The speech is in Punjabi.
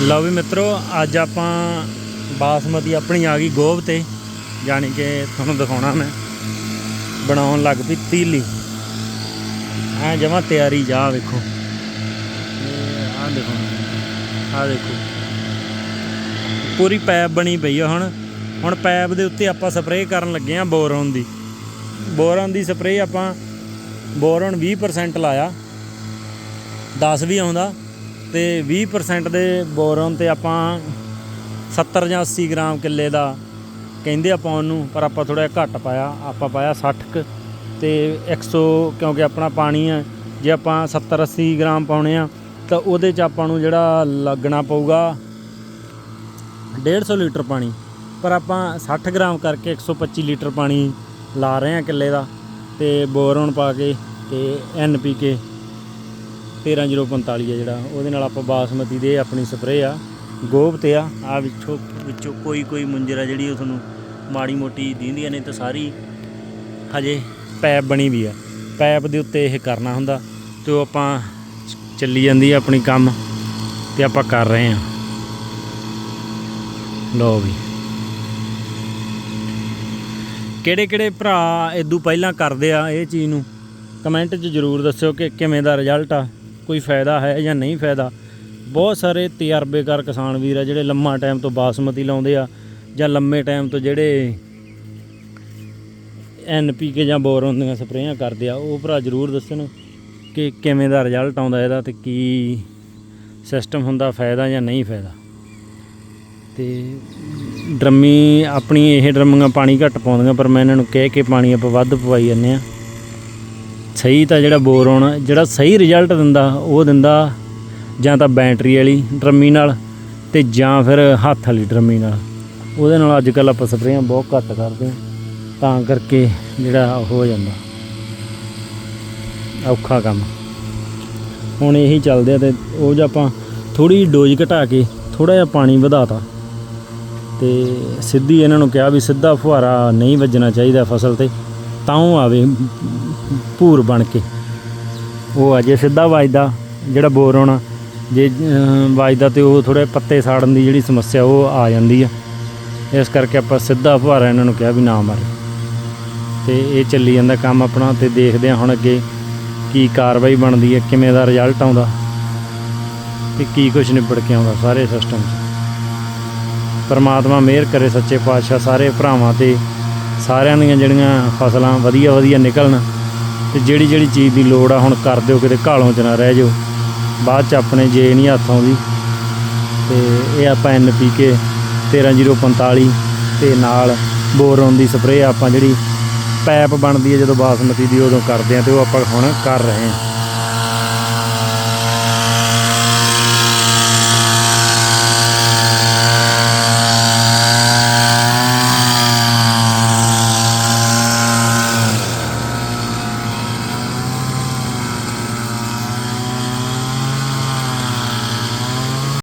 ਲਓ ਵੀ ਮਿੱਤਰੋ, ਅੱਜ ਆਪਾਂ ਬਾਸਮਤੀ ਆਪਣੀ ਆ ਗਈ ਗੋਭ ਤੇ, ਯਾਨੀ ਕਿ ਤੁਹਾਨੂੰ ਦਿਖਾਉਣਾ ਮੈਂ। ਬਣਾਉਣ ਲੱਗ ਪਈ ਤੀਲੀ। ਐ ਜਮਾ ਤਿਆਰੀ ਜਾ ਵੇਖੋ। ਇਹ ਆਹ ਦੇਖੋ। ਆਹ ਦੇਖੋ। ਪੂਰੀ ਪੈਪ ਬਣੀ ਪਈ ਆ ਹੁਣ। ਹੁਣ ਪੈਪ ਦੇ ਉੱਤੇ ਆਪਾਂ ਸਪਰੇਅ ਕਰਨ ਲੱਗੇ ਆ ਬੋਰੋਨ ਦੀ। ਬੋਰੋਨ ਦੀ ਸਪਰੇਅ ਆਪਾਂ ਬੋਰੋਨ 20% ਲਾਇਆ। 10 ਵੀ ਆਉਂਦਾ। ਤੇ 20% ਦੇ ਬੋਰਨ ਤੇ ਆਪਾਂ 70 ਜਾਂ 80 ਗ੍ਰਾਮ ਕਿੱਲੇ ਦਾ ਕਹਿੰਦੇ ਆ ਪਾਉਣ ਨੂੰ ਪਰ ਆਪਾਂ ਥੋੜਾ ਜਿਹਾ ਘੱਟ ਪਾਇਆ, ਆਪਾਂ ਪਾਇਆ 60 ਕੁ ਤੇ 100 ਕਿਉਂਕਿ ਆਪਣਾ ਪਾਣੀ ਆ, ਜੇ ਆਪਾਂ 70 80 ਗ੍ਰਾਮ ਪਾਉਣੇ ਆ, ਤਾਂ ਉਹਦੇ ਚ ਆਪਾਂ ਨੂੰ ਜਿਹੜਾ ਲੱਗਣਾ ਪਊਗਾ 150 ਲੀਟਰ ਪਾਣੀ। ਪਰ ਆਪਾਂ 60 ਗ੍ਰਾਮ ਕਰਕੇ 125 ਲੀਟਰ ਪਾਣੀ ਲਾ ਰਹੇ ਆ ਕਿੱਲੇ ਦਾ ਤੇ ਬੋਰੋਨ ਪਾ ਕੇ ਤੇ ਐਨਪੀਕੇ 13045 ਆ ਜਿਹੜਾ, ਉਹਦੇ ਨਾਲ ਆਪਾਂ ਬਾਸਮਤੀ ਦੇ ਆਪਣੀ ਸਪਰੇਅ ਆ ਗੋਭ ਤੇ ਆ। ਆ ਵਿੱਚੋਂ ਵਿੱਚੋਂ ਕੋਈ ਕੋਈ ਮੁੰਜਰਾ ਜਿਹੜੀ ਉਹ ਤੁਹਾਨੂੰ ਮਾੜੀ ਮੋਟੀ ਦਿੰਦੀਆਂ ਨੇ ਤਾਂ ਸਾਰੀ ਹਜੇ ਪੈਪ ਬਣੀ ਵੀ ਆ। ਪੈਪ ਦੇ ਉੱਤੇ ਇਹ ਕਰਨਾ ਹੁੰਦਾ ਤੇ ਉਹ ਆਪਾਂ ਚੱਲੀ ਜਾਂਦੀ ਆ ਆਪਣੀ ਕੰਮ ਤੇ ਆਪਾਂ ਕਰ ਰਹੇ ਆ। ਲੋ ਵੀ। ਕਿਹੜੇ ਕਿਹੜੇ ਭਰਾ ਇਦੋਂ ਪਹਿਲਾਂ ਕਰਦੇ ਆ ਇਹ ਚੀਜ਼ ਨੂੰ? ਕਮੈਂਟ 'ਚ ਜਰੂਰ ਦੱਸਿਓ ਕਿ ਕਿਵੇਂ ਦਾ ਰਿਜ਼ਲਟ ਆ। ਕੋਈ ਫਾਇਦਾ ਹੈ ਜਾਂ ਨਹੀਂ ਫਾਇਦਾ। ਬਹੁਤ ਸਾਰੇ ਤਜਰਬੇਕਾਰ ਕਿਸਾਨ ਵੀਰ ਆ ਜਿਹੜੇ ਲੰਮਾ ਟਾਈਮ ਤੋਂ ਬਾਸਮਤੀ ਲਾਉਂਦੇ ਆ ਜਾਂ ਲੰਮੇ ਟਾਈਮ ਤੋਂ ਜਿਹੜੇ ਐਨਪੀਕੇ ਜਾਂ ਬੋਰੋਨ ਦੀਆਂ ਸਪਰੇਆਂ ਕਰਦੇ ਆ। ਉਹ ਭਰਾ ਜਰੂਰ ਦੱਸਣ ਕਿ ਕਿਵੇਂ ਦਾ ਰਿਜ਼ਲਟ ਆਉਂਦਾ ਇਹਦਾ ਤੇ ਕੀ ਸਿਸਟਮ ਹੁੰਦਾ, ਫਾਇਦਾ ਜਾਂ ਨਹੀਂ ਫਾਇਦਾ। ਤੇ ਡਰਮੀ ਆਪਣੀ ਇਹ ਡਰਮੀਆਂ ਪਾਣੀ ਘੱਟ ਪਾਉਂਦੀਆਂ, ਪਰ ਮੈਂ ਇਹਨਾਂ ਨੂੰ ਕਹਿ ਕੇ ਪਾਣੀ ਆਪਾਂ ਵੱਧ ਪਵਾਈ ਜਾਂਦੇ ਆ। ਸਹੀ ਤਾਂ ਜਿਹੜਾ ਬੋਰ ਆਉਣਾ ਜਿਹੜਾ ਸਹੀ ਰਿਜ਼ਲਟ ਦਿੰਦਾ, ਉਹ ਦਿੰਦਾ ਜਾਂ ਤਾਂ ਬੈਟਰੀ ਵਾਲੀ ਡਰਮੀ ਨਾਲ ਤੇ ਜਾਂ ਫਿਰ ਹੱਥ ਵਾਲੀ ਡਰਮੀ ਨਾਲ। ਉਹਦੇ ਨਾਲ ਅੱਜ ਕੱਲ ਆਪਾਂ ਸਪਰੇਆਂ ਬਹੁਤ ਘੱਟ ਕਰਦੇ ਹਾਂ, ਤਾਂ ਕਰਕੇ ਜਿਹੜਾ ਹੋ ਜਾਂਦਾ। ਔਖਾ ਕੰਮ। ਹੁਣ ਇਹੀ ਚੱਲਦੇ ਆ ਤੇ ਉਹ ਜ ਆਪਾਂ ਥੋੜੀ ਡੋਜ਼ ਘਟਾ ਕੇ ਥੋੜਾ ਜਿਹਾ ਪਾਣੀ ਵਧਾਤਾ। ਤੇ ਸਿੱਧੀ ਇਹਨਾਂ ਨੂੰ ਕਿਹਾ ਵੀ ਸਿੱਧਾ ਫੁਹਾਰਾ ਨਹੀਂ ਵੱਜਣਾ ਚਾਹੀਦਾ ਫਸਲ ਤੇ, ਤਾਂ ਉਹ ਆਵੇ। ਭੂਰ ਬਣ ਕੇ। ਉਹ ਅਜੇ ਸਿੱਧਾ ਵੱਜਦਾ ਜਿਹੜਾ ਬੋਰ ਆਉਣਾ ਜੇ ਅਮ, ਵੱਜਦਾ ਤੇ ਉਹ ਥੋੜੇ ਪੱਤੇ ਸਾੜਨ ਦੀ ਜਿਹੜੀ ਸਮੱਸਿਆ ਉਹ ਆ ਜਾਂਦੀ ਆ। ਇਸ ਕਰਕੇ ਆਪਾਂ ਸਿੱਧਾ ਫੁਹਾਰਾ ਇਹਨਾਂ ਨੂੰ ਕਿਹਾ ਵੀ ਨਾ ਮਾਰੇ। ਤੇ ਇਹ ਚੱਲੀ ਜਾਂਦਾ ਕੰਮ ਆਪਣਾ ਤੇ ਦੇਖਦੇ ਆ ਹੁਣ ਅੱਗੇ ਕੀ ਕਾਰਵਾਈ ਬਣਦੀ ਹੈ ਕਿਵੇਂ ਦਾ ਰਿਜ਼ਲਟ ਆਉਂਦਾ ਤੇ ਕੀ ਕੁਝ ਨਿਬੜ ਕੇ ਆਉਂਦਾ ਸਾਰੇ ਸਿਸਟਮ 'ਚ। ਪਰਮਾਤਮਾ ਮਿਹਰ ਕਰੇ ਸੱਚੇ ਪਾਤਸ਼ਾਹ ਸਾਰੇ ਭਰਾਵਾਂ ਤੇ ਸਾਰਿਆਂ ਦੀਆਂ ਜਿਹੜੀਆਂ ਫਸਲਾਂ ਵਧੀਆ ਵਧੀਆ ਨਿਕਲਣ। ਤੇ ਜਿਹੜੀ ਜਿਹੜੀ ਚੀਜ਼ ਦੀ ਲੋੜ ਆ, ਹੁਣ ਕਰ ਦਿਓ, ਕਿਤੇ ਘਾਲੋਂ ਚ ਨਾ ਰਹਿ ਜਾਓ। ਬਾਅਦ ਚ ਆਪਣੇ ਜੇ ਨਹੀਂ ਹੱਥ ਆਉਂਦੀ ਤੇ ਇਹ ਆਪਾਂ ਐਨਪੀਕੇ 13045 ਤੇ ਨਾਲ ਬੋਰੋਨ ਦੀ ਸਪਰੇਅ ਆਪਾਂ ਜਿਹੜੀ ਪੈਪ ਬਣਦੀ ਹੈ ਜਦੋਂ ਬਾਸਮਤੀ ਦੀ ਉਦੋਂ ਕਰਦੇ ਆ ਤੇ ਉਹ ਆਪਾਂ ਹੁਣ ਕਰ ਰਹੇ ਹਾਂ